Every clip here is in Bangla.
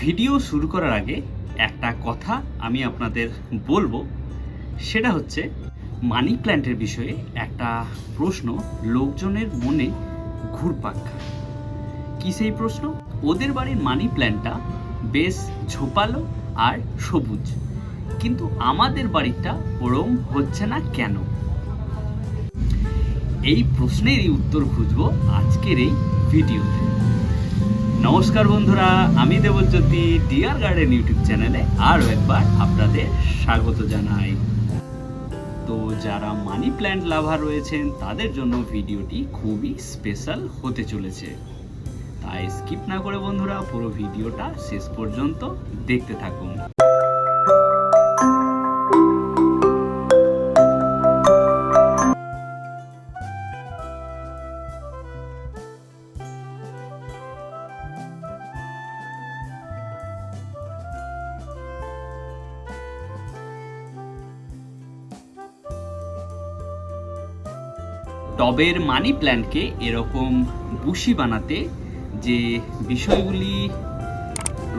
ভিডিও শুরু করার আগে একটা কথা আমি আপনাদের বলব। সেটা হচ্ছে, মানি প্ল্যান্টের বিষয়ে একটা প্রশ্ন লোকজনের মনে ঘুরপাক খায়। কি সেই প্রশ্ন? ওদের বাড়ির মানি প্ল্যান্টটা বেশ ঝোপালো আর সবুজ, কিন্তু আমাদের বাড়িটা ওরম হচ্ছে না কেন? এই প্রশ্নেরই উত্তর খুঁজবো আজকের এই ভিডিওতে। নমস্কার বন্ধুরা, আমি দেবজ্যোতি ডিয়ার গার্ডেন ইউটিউব চ্যানেলে আরও একবার আপনাদের স্বাগত জানাই। তো যারা মানি প্ল্যান্ট লাভার রয়েছেন, তাদের জন্য ভিডিওটি খুবই স্পেশাল হতে চলেছে। তাই স্কিপ না করে বন্ধুরা, পুরো ভিডিওটা শেষ পর্যন্ত দেখতে থাকুন। টবের মানি প্ল্যান্টকে এরকম বুশি বানাতে যে বিষয়গুলি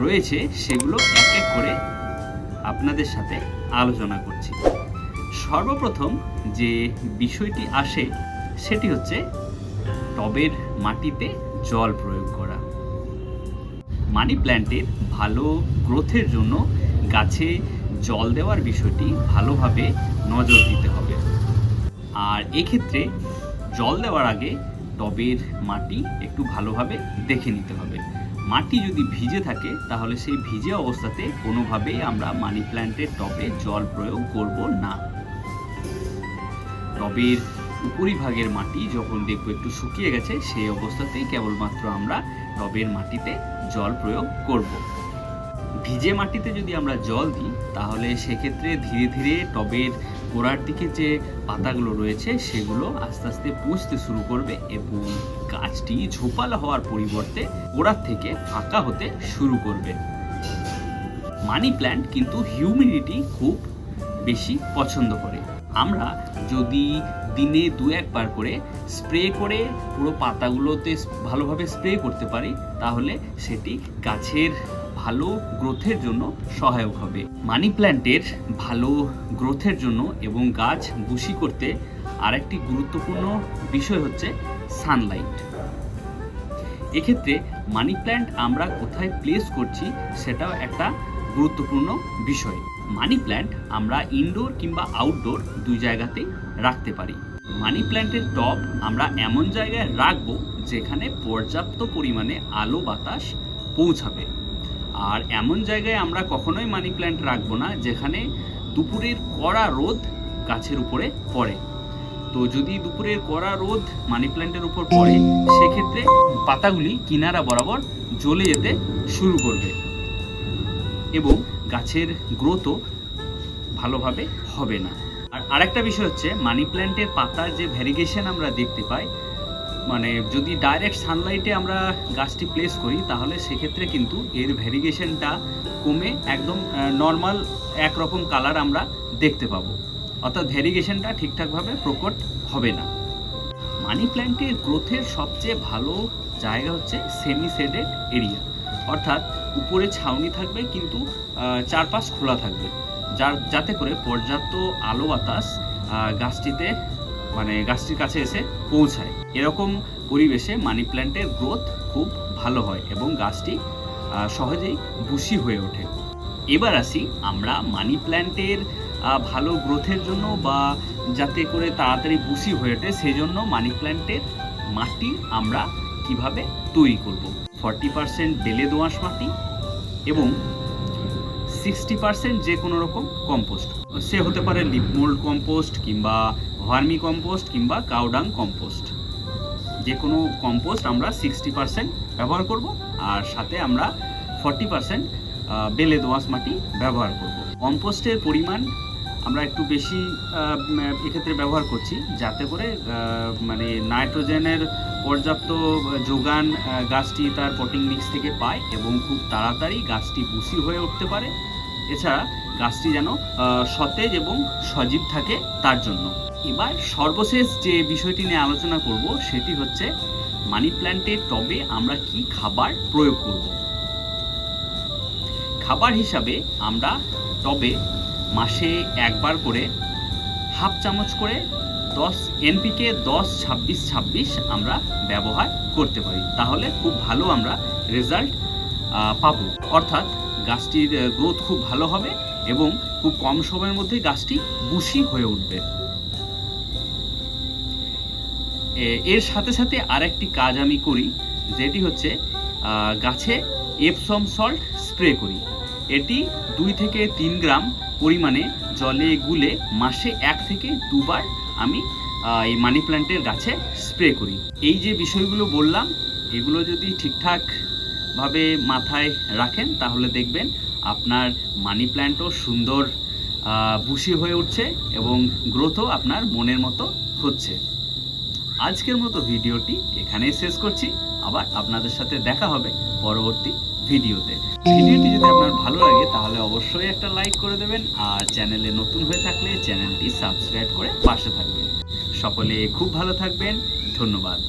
রয়েছে সেগুলো এক এক করে আপনাদের সাথে আলোচনা করছি। সর্বপ্রথম যে বিষয়টি আসে, সেটি হচ্ছে টবের মাটিতে জল প্রয়োগ করা। মানি প্ল্যান্টের ভালো গ্রোথের জন্য গাছে জল দেওয়ার বিষয়টি ভালোভাবে নজর দিতে হবে। আর এক্ষেত্রে জল দেওয়ার আগে টবের মাটি একটু ভালোভাবে দেখে নিতে হবে। মাটি যদি ভিজে থাকে, তাহলে সেই ভিজে অবস্থাতে কোনোভাবেই আমরা মানি প্ল্যান্টের টবে জল প্রয়োগ করব না। টবের উপরিভাগের মাটি যখন দেখব একটু শুকিয়ে গেছে, সেই অবস্থাতেই কেবলমাত্র আমরা টবের মাটিতে জল প্রয়োগ করব। ভিজে মাটিতে যদি আমরা জল দিই, তাহলে সেক্ষেত্রে ধীরে ধীরে টবের গোড়ার দিকে যে পাতাগুলো রয়েছে, সেগুলো আস্তে আস্তে পচতে শুরু করবে এবং গাছটি ঝোপালো হওয়ার পরিবর্তে গোড়ার থেকে ফাঁকা হতে শুরু করবে। মানি প্ল্যান্ট কিন্তু হিউমিডিটি খুব বেশি পছন্দ করে। আমরা যদি দিনে দু একবার করে স্প্রে করে পুরো পাতাগুলোতে ভালোভাবে স্প্রে করতে পারি, তাহলে সেটি গাছের ভালো গ্রোথের জন্য সহায়ক হবে। মানি প্ল্যান্টের ভালো গ্রোথের জন্য এবং গাছ বুশি করতে আরেকটি গুরুত্বপূর্ণ বিষয় হচ্ছে সানলাইট এক্ষেত্রে মানি প্ল্যান্ট আমরা কোথায় প্লেস করছি সেটাও একটা গুরুত্বপূর্ণ বিষয়। মানি প্ল্যান্ট আমরা ইনডোর কিংবা আউটডোর দুই জায়গাতেই রাখতে পারি। মানি প্ল্যান্টের টব আমরা এমন জায়গায় রাখব যেখানে পর্যাপ্ত পরিমাণে আলো বাতাস পৌঁছাবে। আর এমন জায়গায় আমরা কখনোই মানি প্ল্যান্ট রাখব না, যেখানে দুপুরের কড়া রোদ গাছের উপরে পড়ে। তো যদি দুপুরের কড়া রোদ মানি প্ল্যান্টের উপর পড়ে, সেক্ষেত্রে পাতাগুলি কিনারা বরাবর জ্বলে যেতে শুরু করবে এবং গাছের গ্রোথও ভালোভাবে হবে না। আর আরেকটা বিষয় হচ্ছে মানি প্ল্যান্টের পাতার যে ভ্যারিগেশন আমরা দেখতে পাই মানে যদি ডাইরেক্ট সানলাইটে আমরা গাছটি প্লেস করি, তাহলে সেক্ষেত্রে কিন্তু এর ভ্যারিগেশনটা কমে একদম নর্মাল একরকম কালার আমরা দেখতে পাবো। অর্থাৎ ভ্যারিগেশনটা ঠিকঠাকভাবে প্রকট হবে না। মানি প্ল্যান্টের গ্রোথের সবচেয়ে ভালো জায়গা হচ্ছে সেমি সেডেড এরিয়া অর্থাৎ উপরে ছাউনি থাকবে কিন্তু চারপাশ খোলা থাকবে। যার, যাতে করে পর্যাপ্ত আলো বাতাস গাছটিতে মানে গাছটির কাছে এসে পৌঁছায়। এরকম পরিবেশে মানি প্ল্যান্টের গ্রোথ খুব ভালো হয় এবং গাছটি সহজেই বুশি হয়ে ওঠে। এবার আসি আমরা মানি প্ল্যান্টের ভালো গ্রোথের জন্য বা যাতে করে তাড়াতাড়ি বুশি হয়ে ওঠে সেই জন্য মানি প্ল্যান্টের মাটি আমরা কীভাবে তৈরি করব। ফর্টি পার্সেন্ট বেলে দোআঁশ মাটি এবং সিক্সটি পার্সেন্ট যে কোনো রকম কম্পোস্ট। সে হতে পারে লিপমোল্ড কম্পোস্ট কিংবা ভার্মি কম্পোস্ট কিংবা কাউডাং কম্পোস্ট। যে কোনো কম্পোস্ট আমরা সিক্সটি পার্সেন্ট ব্যবহার করব আর সাথে আমরা ফর্টি পার্সেন্ট বেলে দোআঁশ মাটি ব্যবহার করব। কম্পোস্টের পরিমাণ আমরা একটু বেশি এক্ষেত্রে ব্যবহার করছি যাতে করে মানে নাইট্রোজেনের পর্যাপ্ত যোগান গাছটি তার পটিং মিক্স থেকে পায় এবং খুব তাড়াতাড়ি গাছটি বুসি হয়ে উঠতে পারে। এছাড়া গাছটি যেন সতেজ এবং সজীব থাকে তার জন্য। এবার সর্বশেষ যে বিষয়টি নিয়ে আলোচনা করব, সেটি হচ্ছে মানি প্ল্যান্টের টবে আমরা কি খাবার প্রয়োগ করব? খাবার হিসাবে আমরা টবে মাসে একবার করে হাফ চামচ করে দশ এনপিকে দশ ছাব্বিশ ছাব্বিশ আমরা ব্যবহার করতে পারি। তাহলে খুব ভালো আমরা রেজাল্ট পাবো। অর্থাৎ গাছটির গ্রোথ খুব ভালো হবে এবং খুব কম সময়ের মধ্যে গাছটি বুশি হয়ে উঠবে। এর সাথে সাথে আরেকটি কাজ আমি করি, যেটি হচ্ছে গাছে এপসম সল্ট স্প্রে করি। এটি দুই থেকে তিন গ্রাম পরিমাণে জলে গুলে মাসে এক থেকে দুবার আমি এই মানি প্ল্যান্টের গাছে স্প্রে করি। এই যে বিষয়গুলো বললাম, এগুলো যদি ঠিকঠাক ভাবে মাথায় রাখেন, তাহলে দেখবেন আপনার মানি প্ল্যান্টও সুন্দর বুশি হয়ে উঠছে এবং গ্রোথও আপনার মনের মতো হচ্ছে। আজকের মতো ভিডিওটি এখানেই শেষ করছি। আবার আপনাদের সাথে দেখা হবে পরবর্তী ভিডিওতে। ভিডিওটি যদি আপনার ভালো লাগে, তাহলে অবশ্যই একটা লাইক করে দেবেন আর চ্যানেলে নতুন হয়ে থাকলে চ্যানেলটি সাবস্ক্রাইব করে পাশে থাকবেন। সকলে খুব ভালো থাকবেন। ধন্যবাদ।